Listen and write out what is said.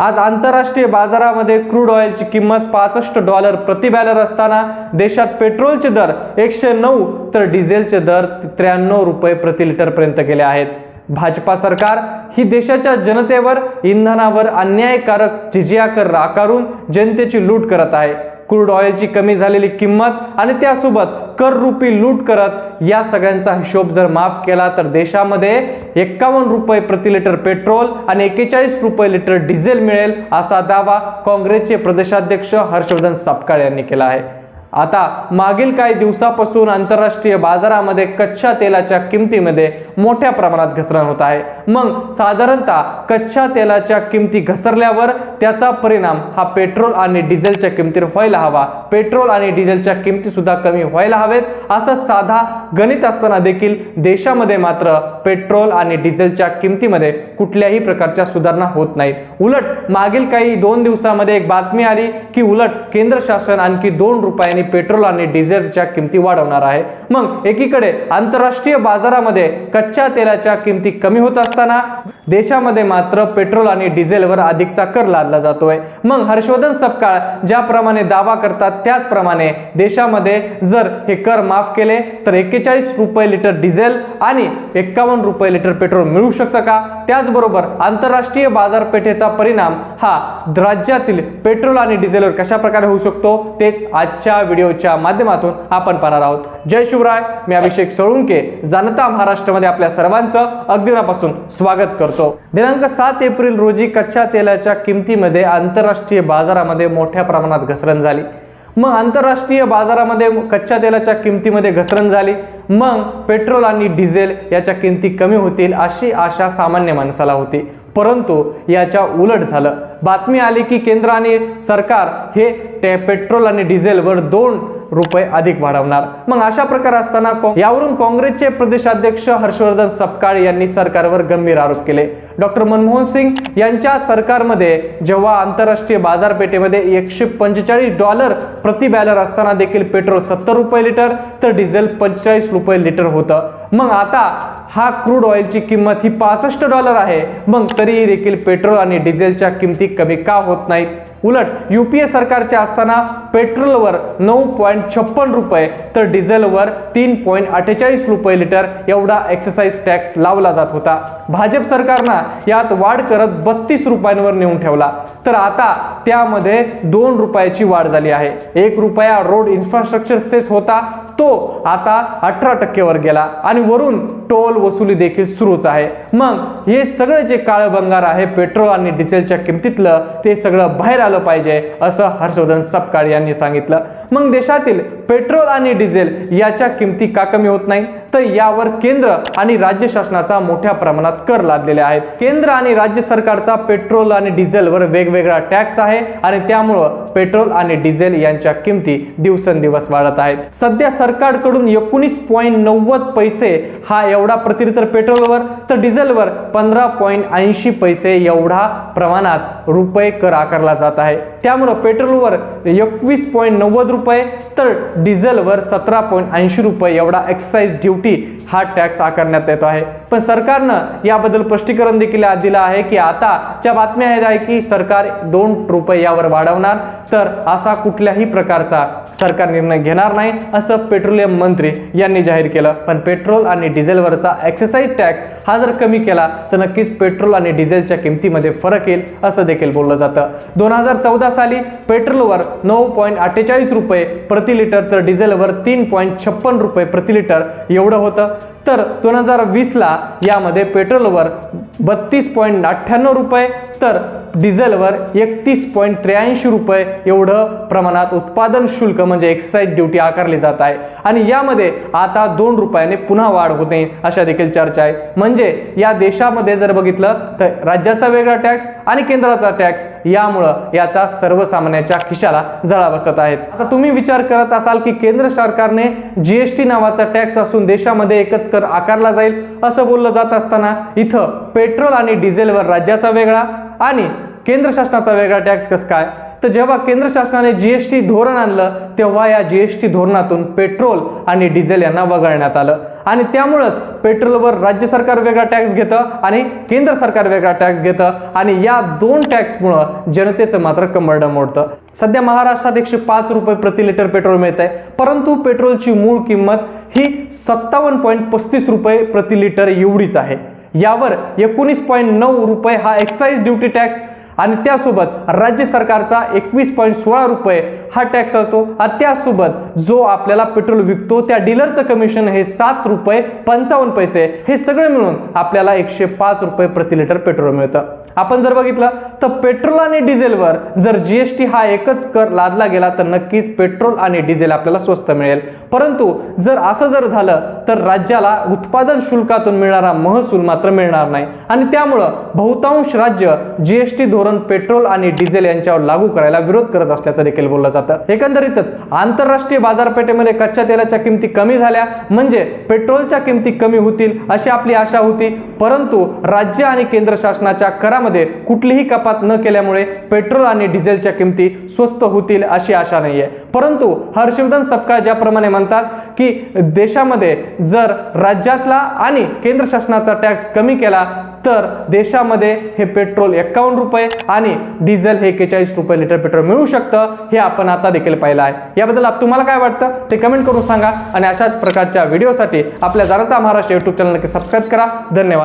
आज आंतरराष्ट्रीय बाजारामध्ये क्रूड ऑइलची किंमत पासष्ट डॉलर प्रति बॅलर असताना देशात पेट्रोलचे दर एकशे नऊ तर डिझेलचे दर त्र्याण्णव रुपये प्रति लिटरपर्यंत गेले आहेत. भाजपा सरकार ही देशाच्या जनतेवर इंधनावर अन्यायकारक जिजिया कर आकारून जनतेची लूट करत आहे. क्रूड ऑइलची कमी झालेली किंमत आणि त्यासोबत कररूपी लूट करत या सगळ्यांचा हिशोब जर माफ केला तर देशामध्ये एक्कावन्न रुपये प्रति लिटर पेट्रोल आणि एक्केचाळीस रुपये लिटर डिझेल मिळेल असा दावा काँग्रेसचे प्रदेशाध्यक्ष हर्षवर्धन सपकाळ यांनी केला आहे. आता मागील काही दिवसापासून आंतरराष्ट्रीय बाजारामध्ये कच्च्या तेलाच्या किमतीमध्ये मोठ्या प्रमाणात घसरण होत आहे. मग साधारणतः कच्च्या तेलाच्या किमती घसरल्यावर त्याचा परिणाम हा पेट्रोल आणि डिझेलच्या किमतीवर व्हायला हवा. पेट्रोल आणि डिझेलच्या किमती सुद्धा कमी व्हायला हवेत. असं साधा गणित असताना देखील देशामध्ये मात्र पेट्रोल आणि डिझेलच्या किमतीमध्ये कुठल्याही प्रकारच्या सुधारणा होत नाहीत. उलट मागील काही दोन दिवसामध्ये एक बातमी आली की उलट केंद्र शासन आणखी दोन रुपयांनी पेट्रोल आणि डिझेलच्या किमती वाढवणार आहे. मग एकीकडे आंतरराष्ट्रीय बाजारामध्ये कच्च्या तेलाच्या किमती कमी होत असताना देशामध्ये मात्र पेट्रोल आणि डिझेलवर अधिकचा कर लादला जातोय. मग हर्षवर्धन सपकाळ ज्याप्रमाणे दावा करतात त्याचप्रमाणे देशामध्ये जर हे कर माफ केले तर एक्केचाळीस रुपये लिटर डिझेल आणि एक्कावन्न रुपये लिटर पेट्रोल मिळू शकतं का? त्याचबरोबर आंतरराष्ट्रीय बाजारपेठेचा परिणाम हा राज्यातील पेट्रोल आणि डिझेलवर कशा प्रकारे होऊ शकतो? तेच आजच्या व्हिडिओच्या माध्यमातून आपण पाहणार आहोत. जय शिवराय मी अभिषेक सोळुंके जनता महाराष्ट्रामध्ये आपल्या सर्वांचं अगदीनापासून स्वागत करतो. दिनांक सात एप्रिल रोजी कच्च्या तेलाच्या किमतीमध्ये आंतरराष्ट्रीय बाजारामध्ये मोठ्या प्रमाणात घसरण झाली. मग आंतरराष्ट्रीय बाजारामध्ये कच्च्या तेलाच्या किमतीमध्ये घसरण झाली. मग पेट्रोल आणि डिझेल याच्या किमती कमी होतील अशी आशा सामान्य माणसाला होती. परंतु याच्या उलट झालं. बातमी आली की केंद्र आणि सरकार हे पेट्रोल आणि डिझेलवर दोन रुपये अधिक वाढवणार. मग अशा प्रकार असताना यावरून काँग्रेसचे प्रदेशाध्यक्ष हर्षवर्धन सपकाळ यांनी सरकारवर गंभीर आरोप केले. डॉक्टर मनमोहन सिंग यांच्या सरकारमध्ये जेव्हा आंतरराष्ट्रीय बाजारपेठेमध्ये एकशे पंचेचाळीस डॉलर प्रति बॅलर असताना देखील पेट्रोल सत्तर रुपये लिटर तर डिझेल पंचेचाळीस रुपये लिटर होतं. मग आता हा क्रूड ऑइलची किंमत ही पासष्ट डॉलर आहे. मग तरीही देखील पेट्रोल आणि डिझेलच्या किमती कमी का होत नाहीत? उलट युपीए सरकारचे असताना पेट्रोलवर नऊ पॉईंट छप्पन रुपये तर डिझेलवर तीन पॉईंट अठ्ठेचाळीस रुपये लिटर एवढा एक्सरसाइज टॅक्स लावला जात होता. भाजप सरकारनं यात वाढ करत बत्तीस रुपयांवर नेऊन ठेवला. तर आता त्यामध्ये दोन रुपयाची वाढ झाली आहे. एक रुपया रोड इन्फ्रास्ट्रक्चर सेस होता तो आता अठरा टक्केवर गेला आणि वरून टोल वसुली देखील सुरूच आहे. मग हे सगळं जे काळं बंगार आहे पेट्रोल आणि डिझेलच्या किमतीतलं ते सगळं बाहेर आलं पाहिजे असं हर्षवर्धन सपकाळ यांनी सांगितलं. मग देशातील पेट्रोल आणि डिझेल याच्या किमती का कमी होत नाही? तर यावर केंद्र आणि राज्य शासनाचा मोठ्या प्रमाणात कर लादलेले आहेत. केंद्र आणि राज्य सरकारचा पेट्रोल आणि डिझेलवर वेगवेगळा टॅक्स आहे आणि त्यामुळं पेट्रोल आणि डिझेल यांच्या किमती दिवसेंदिवस वाढत आहेत. सध्या सरकारकडून एकोणीस पॉईंट नव्वद पैसे हा एवढा प्रति लिटर पेट्रोलवर तर डिझेलवर पंधरा पॉईंट ऐंशी पैसे एवढा प्रमाणात रुपये कर आकारला जात आहे. त्यामुळं पेट्रोलवर एकवीस पॉईंट नव्वद रुपये तर डिझेलवर सतरा पॉईंट ऐंशी रुपये एवढा एक्साईज ड्युटी हा टॅक्स आकारण्यात येतो आहे. पण सरकारनं याबद्दल स्पष्टीकरण देखील दिलं आहे की आता ज्या बातम्या आहेत आहे की सरकार दोन रुपये यावर वाढवणार तर असा कुठल्याही प्रकारचा सरकार निर्णय घेणार नाही असं पेट्रोलियम मंत्री यांनी जाहीर केलं. पण पेट्रोल आणि डिझेलवरचा एक्सरसाइज टॅक्स हा जर कमी केला तर नक्कीच पेट्रोल आणि डिझेलच्या किमतीमध्ये फरक येईल असं देखील बोललं जातं. दोन हजार चौदा साली पेट्रोलवर नऊ पॉईंट अठ्ठेचाळीस रुपये प्रति लिटर तर डिझेलवर तीन पॉईंट छप्पन रुपये प्रति लिटर एवढं होतं. तर दोन हजार वीसला यामध्ये पेट्रोलवर बत्तीस पॉईंट अठ्ठ्याण्णव रुपये तर डिझेलवर एकतीस पॉईंट त्र्याऐंशी रुपये एवढं प्रमाणात उत्पादन शुल्क म्हणजे एक्साईज ड्युटी आकारली जात आहे. आणि यामध्ये आता दोन रुपयाने पुन्हा वाढ होते अशा देखील चर्चा आहे. म्हणजे या देशामध्ये जर बघितलं तर राज्याचा वेगळा टॅक्स आणि केंद्राचा टॅक्स यामुळं याचा सर्वसामान्याच्या खिशाला जळा बसत आहेत. आता तुम्ही विचार करत असाल की केंद्र सरकारने जीएसटी नावाचा टॅक्स असून देशामध्ये एकच कर आकारला जाईल असं बोललं जात असताना इथं पेट्रोल आणि डिझेलवर राज्याचा वेगळा आणि केंद्र शासनाचा वेगळा टॅक्स कसं काय? तर जेव्हा केंद्र शासनाने जीएसटी धोरण आणलं तेव्हा या जीएसटी धोरणातून पेट्रोल आणि डिझेल यांना वगळण्यात आलं. आणि त्यामुळंच पेट्रोलवर राज्य सरकार वेगळा टॅक्स घेतं आणि केंद्र सरकार वेगळा टॅक्स घेतं. आणि या दोन टॅक्समुळं जनतेचं मात्र कंबरडं मोडतं सध्या महाराष्ट्रात एकशे पाच रुपये प्रति लिटर पेट्रोल मिळत आहे परंतु पेट्रोलची मूळ किंमत ही सत्तावन्न पॉईंट पस्तीस रुपये प्रति लिटर एवढीच आहे. यावर एकोणीस पॉईंट नऊ रुपये हा एक्साईज ड्युटी टॅक्स आणि त्यासोबत राज्य सरकारचा एकवीस पॉईंट सोळा रुपये हा टॅक्स असतो. आणि त्यासोबत जो आपल्याला पेट्रोल विकतो त्या डीलरचं कमिशन हे सात रुपये पंचावन्न पैसे. हे सगळं मिळून आपल्याला एकशे पाच रुपये प्रति लिटर पेट्रोल मिळतं. आपण जर बघितलं तर पेट्रोल आणि डिझेलवर जर जीएसटी हा एकच कर लादला गेला तर नक्कीच पेट्रोल आणि डिझेल आपल्याला स्वस्त मिळेल. परंतु जर असं जर झालं तर राज्याला उत्पादन शुल्कातून मिळणारा महसूल मात्र मिळणार नाही. आणि त्यामुळं बहुतांश राज्य जीएसटी धोरण पेट्रोल आणि डिझेल यांच्यावर लागू करायला विरोध करत असल्याचं देखील बोललं जातं. एकंदरीतच आंतरराष्ट्रीय बाजारपेठेमध्ये कच्च्या तेलाच्या किमती कमी झाल्या म्हणजे पेट्रोलच्या किमती कमी होतील अशी आपली आशा होती परंतु राज्य आणि केंद्र शासनाच्या करामध्ये कुठलीही कपात न केल्यामुळे पेट्रोल आणि डिझेलच्या किमती स्वस्त होतील अशी आशा नाही आहे परंतु हर्षवर्धन सपकाळ ज्याप्रमाणे म्हणतात की देशामध्ये जर राज्यातला आणि केंद्र शासनाचा टॅक्स कमी केला तर देशामध्ये हे पेट्रोल एकावन्न रुपये आणि डिझेल हे एकेचाळीस रुपये लिटर पेट्रोल मिळू शकतं हे आपण आता देखील पाहिलं आहे. याबद्दल तुम्हाला काय वाटतं? ते कमेंट करून सांगा. आणि अशाच प्रकारच्या व्हिडिओसाठी आपल्या जाणता महाराष्ट्र युट्यूब चॅनल नक्की सबस्क्राईब करा. धन्यवाद.